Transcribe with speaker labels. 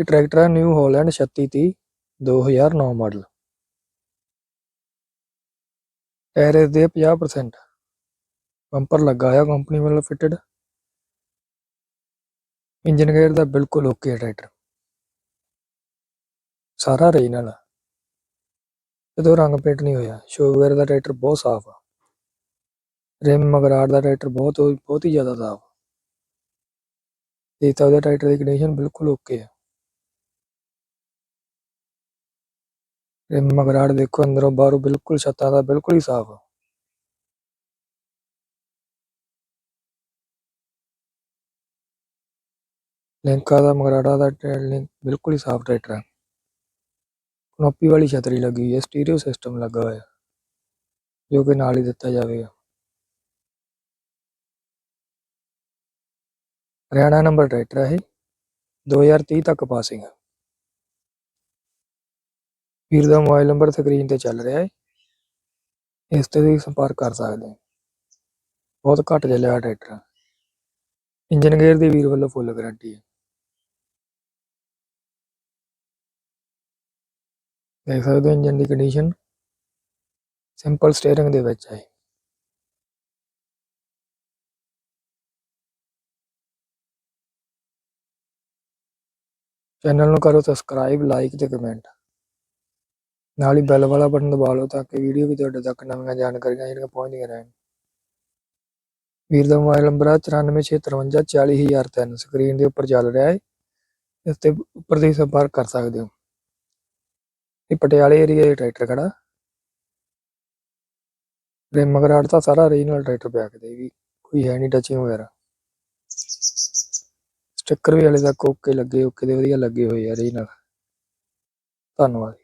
Speaker 1: ਇਹ ਟਰੈਕਟਰ ਹੈ new Holland 3630 2009 model. Tyre ਦੇ 50% ਬੰਪਰ ਲੱਗਾ ਆ ਕੰਪਨੀ ਵੱਲੋਂ ਫਿਟਡ ਇੰਜਨ ਗੇਅਰ ਦਾ ਬਿਲਕੁਲ ਓਕੇ ਟਰੈਕਟਰ। ਸਾਰਾ ਰੀਜਨਲ ਆ। ਜਦੋਂ ਰੰਗ ਪੇਂਟ ਨਹੀਂ ਹੋਇਆ। ਸ਼ੋਵੇਅਰ ਦਾ ਟਰੈਕਟਰ ਬਹੁਤ ਸਾਫ਼ ਆ। ਰਿਮ ਮਗਰਾੜ ਦਾ ਟਰੈਕਟਰ ਬਹੁਤ ਬਹੁਤ ਹੀ ਜ਼ਿਆਦਾ ਸਾਫ਼ ਇਹ ਤਾਂ ਉਹਦਾ ਟਰੈਕਟਰ ਦੀ ਕੰਡੀਸ਼ਨ ਬਿਲਕੁਲ ਓਕੇ ਆ। ਰਿਮ ਮਗਰਾੜ ਦੇਖੋ, ਅੰਦਰੋਂ ਬਾਹਰੋਂ ਬਿਲਕੁਲ ਛੱਤਾਂ ਦਾ ਬਿਲਕੁਲ ਹੀ ਸਾਫ਼ ਆ। ਲਿੰਕਾਂ ਦਾ ਮਗਰਾੜਾ ਦਾ ਟਰੈਲ ਲਿੰਕ ਬਿਲਕੁਲ ਹੀ ਸਾਫ਼ ਟਰੈਕਟਰ ਹੈ ਕਨੋਪੀ ਵਾਲੀ ਛਤਰੀ ਲੱਗੀ ਹੋਈ ਹੈ ਸਟੀਰੀਓ ਸਿਸਟਮ ਲੱਗਾ ਹੋਇਆ, ਜੋ ਕਿ ਨਾਲ ਹੀ ਦਿੱਤਾ ਜਾਵੇਗਾ। ਹਰਿਆਣਾ ਨੰਬਰ ਟਰੈਕਟਰ ਹੈ ਇਹ 2030 ਤੱਕ ਪਾਸਿੰਗ ਹੈ ਵੀਰ ਦਾ ਮੋਬਾਈਲ ਨੰਬਰ ਸਕਰੀਨ ਤੇ ਚੱਲ ਰਿਹਾ ਹੈ ਇਸ ਤੇ ਵੀ ਸੰਪਰਕ ਕਰ ਸਕਦੇ ਹੋ ਬਹੁਤ ਘੱਟ ਚੱਲਿਆ ਟਰੈਕਟਰ ਇੰਜਨ ਗੇਅਰ ਦੀ ਵੀਰ ਵੱਲੋਂ ਫੁੱਲ ਗਾਰੰਟੀ ਹੈ ਦੇਖ ਸਕਦੇ ਹੋ ਇੰਜਨ ਦੀ ਕੰਡੀਸ਼ਨ ਸਿੰਪਲ ਸਟੀਅਰਿੰਗ ਦੇ ਵਿੱਚ ਹੈ ਚੈਨਲ ਨੂੰ ਕਰੋ ਸਬਸਕ੍ਰਾਈਬ ਲਾਈਕ ਤੇ ਕਮੈਂਟ ਨਾਲ ਹੀ ਬੈਲ ਵਾਲਾ ਬਟਨ ਦਬਾ ਲਓ ਤਾਂ ਕਿ ਵੀਡੀਓ ਵੀ ਤੁਹਾਡੇ ਤੱਕ ਨਵੀਆਂ ਜਾਣਕਾਰੀਆਂ ਜਿਹੜੀਆਂ ਪਹੁੰਚਦੀਆਂ ਰਹਿਣ। ਵੀਰ ਦਾ ਮੋਬਾਈਲ ਨੰਬਰ ਹੈ 9465540003 ਸਕਰੀਨ ਦੇ ਉੱਪਰ ਚੱਲ ਰਿਹਾ ਹੈ। ਇਸ ਤੇ ਉੱਪਰ ਤੁਸੀਂ ਸੰਪਰਕ ਕਰ ਸਕਦੇ ਹੋ। ਇਹ ਪਟਿਆਲੇ ਏਰੀਆ ਦੇ ਟਰੈਕਟਰ ਖੜਾ। ਰਿਮ ਮਗਰਾੜ ਤਾਂ ਸਾਰਾ ਰੀਜਨਲ ਟਰੈਕਟਰ ਪਿਆ ਕਿਤੇ ਵੀ। ਕੋਈ ਹੈ ਨਹੀਂ ਟੱਚਿੰਗ ਵਗੈਰਾ। ਸਟicker ਵੀ ਹਲੇ ਤੱਕ ਓਕੇ ਲੱਗੇ ਓਕੇ ਦੇ ਵਧੀਆ ਲੱਗੇ ਹੋਏ ਆ ਰੀਜਨਲ ਧੰਨਵਾਦ।